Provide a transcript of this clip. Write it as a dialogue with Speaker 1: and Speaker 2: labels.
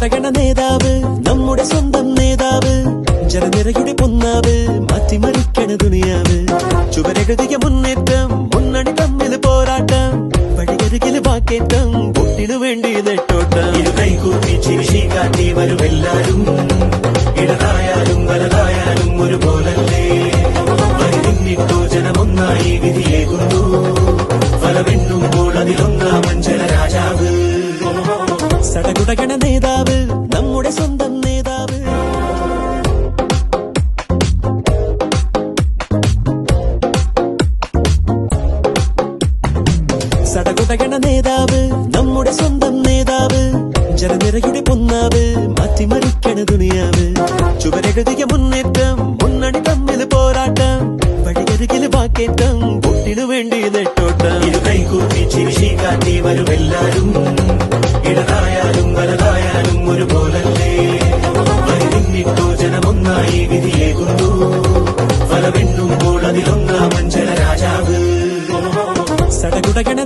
Speaker 1: ഭരണഘടന നേതാവ് നമ്മുടെ സ്വന്തം നേതാവ് ജനനിരയുടെ പൊന്നാവ് മാറ്റിമറിക്കണ ദുനിയാവ്. ചുവരെഴുതിയ മുന്നേറ്റം മുന്നണി തമ്മിൽ പോരാട്ടം വഴിയരികിൽ വാക്കേറ്റം പൊട്ടിനു വേണ്ടി നെട്ടോട്ടം.
Speaker 2: ഇത് കൈകൂട്ടി ചിരിശി കാട്ടി വരുമെല്ലാരും ഇടതായാലും വലതായാലും ഒരുപോലല്ലേ? ജനമൊന്നായി വിധിയേകുന്നു. ഫലമെണ്ണുമ്പോൾ അതിലൊന്നാം അഞ്ചൽ
Speaker 1: സടകുടകണ നേതാവ് നമ്മുടെ സ്വന്തം നേതാവ്. സടകുടകണ നേതാവ് നമ്മുടെ സ്വന്തം നേതാവ്. ജനനിരയുടെ പൊന്നാവ് മാറ്റിമറിക്കണ ദുനിയാവ്. ചുവരെഴുതിയ മുന്നേറ്റം മുന്നണി തമ്മിൽ പോരാട്ടം. വഴിയരികിൽ വാക്കേറ്റം പൊട്ടിനു വേണ്ടി നെട്ടോട്ടം.
Speaker 2: കൈകൂപ്പി ചിരിശി കാട്ടി വരുമെല്ലാരും. എങ്ങും പോലതിലൊന്നാം രാജാവ് സടകുടകണ